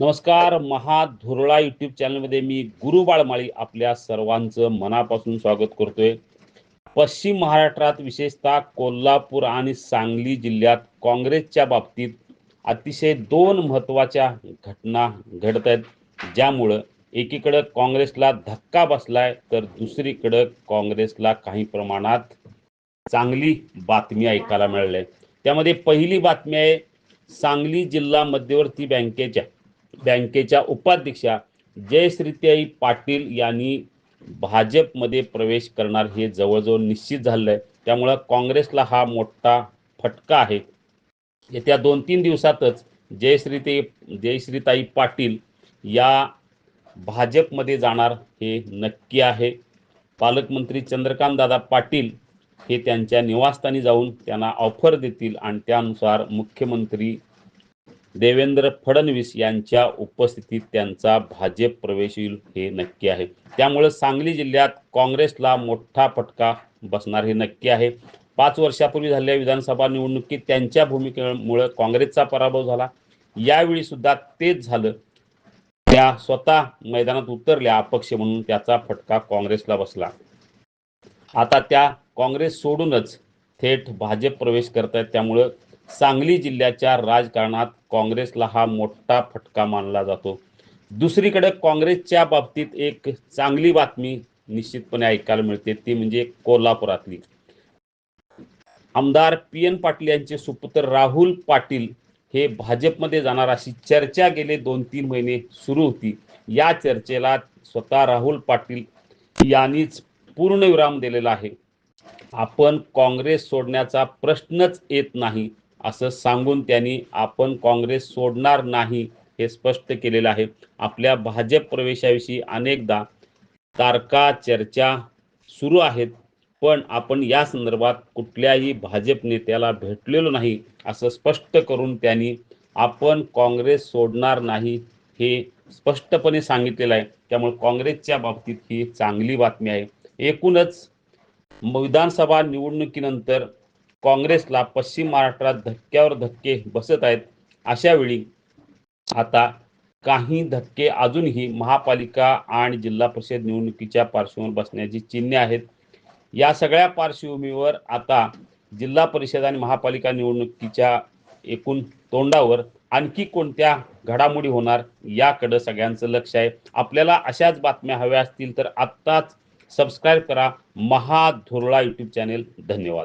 नमस्कार महाधुरळा युट्यूब चॅनलमध्ये मी गुरु बाळमाळी आपल्या सर्वांचं मनापासून स्वागत करतोय. पश्चिम महाराष्ट्रात विशेषतः कोल्हापूर आणि सांगली जिल्ह्यात काँग्रेसच्या बाबतीत अतिशय दोन महत्त्वाच्या घटना घडत आहेत. ज्यामुळं एकीकडं काँग्रेसला धक्का बसलाय तर दुसरीकडं काँग्रेसला काही प्रमाणात चांगली बातमी ऐकायला मिळाली त्यामध्ये पहिली बातमी आहे सांगली जिल्हा मध्यवर्ती बँकेच्या. बँकेच्या उपाध्यक्षा जयश्रीताई पाटील यांनी भाजपमध्ये प्रवेश करणार हे जवळजवळ निश्चित झालं आहे त्यामुळं काँग्रेसला हा मोठा फटका आहे. येत्या दोन तीन दिवसातच जयश्रीते जयश्रीताई पाटील या भाजपमध्ये जाणार हे नक्की आहे. पालकमंत्री चंद्रकांतदादा पाटील हे त्यांच्या निवासस्थानी जाऊन त्यांना ऑफर देतील आणि त्यानुसार मुख्यमंत्री देवेंद्र फडणवीस यांच्या उपस्थितीत त्यांचा भाजप प्रवेश येईल हे नक्की आहे. त्यामुळे सांगली जिल्ह्यात काँग्रेसला मोठा फटका बसणार हे नक्की आहे. पाच वर्षापूर्वी झालेल्या विधानसभा निवडणुकीत त्यांच्या भूमिकेमुळे काँग्रेसचा पराभव झाला. यावेळी सुद्धा तेच झालं. त्या स्वतः मैदानात उतरल्या अपक्ष म्हणून त्याचा फटका काँग्रेसला बसला. आता त्या काँग्रेस सोडूनच थेट भाजप प्रवेश करत आहेत त्यामुळं सांगली जिल्ह्याच्या राजकारणात काँग्रेसला हा मोठा फटका मानला जातो. दुसरीकडे काँग्रेसच्या बाबतीत एक चांगली बातमी निश्चितपणे ऐकायला मिळते ती म्हणजे कोल्हापुरातली. आमदार पी एन पाटील यांचे सुपुत्र राहुल पाटील हे भाजपमध्ये जाणार अशी चर्चा गेले दोन तीन महिने सुरू होती. या चर्चेला स्वतः राहुल पाटील यांनीच पूर्णविराम दिलेला आहे. आपण काँग्रेस सोडण्याचा प्रश्नच येत नाही. असं सांगून त्यांनी आपण काँग्रेस सोडणार नाही हे स्पष्ट केलेलं आहे. आपल्या भाजप प्रवेशाविषयी अनेकदा तारका चर्चा सुरू आहेत पण आपण या संदर्भात कुठल्याही भाजप नेत्याला भेटलेलो नाही असं स्पष्ट करून त्यांनी आपण काँग्रेस सोडणार नाही हे स्पष्टपणे सांगितलेलं आहे. त्यामुळे काँग्रेसच्या बाबतीत ही चांगली बातमी आहे. एकूणच विधानसभा निवडणुकीनंतर काँग्रेसला पश्चिम महाराष्ट्रात धक्क्यावर धक्के बसत आहेत अशा वेळी आता काही धक्के अजूनही महापालिका आणि जिल्हा परिषद निवडणुकीच्या पार्श्वभूमीवर बसण्याची चिन्हे आहेत. या सगळ्या पार्श्वभूमीवर आता जिल्हा परिषद आणि महापालिका निवडणुकीच्या एकूण तोंडावर आणखी कोणत्या घडामोडी होणार याकडं सगळ्यांचं लक्ष आहे. आपल्याला अशाच बातम्या हव्या असतील तर आत्ताच सबस्क्राईब करा. महाधुरळा यूट्यूब चॅनेल धन्यवाद.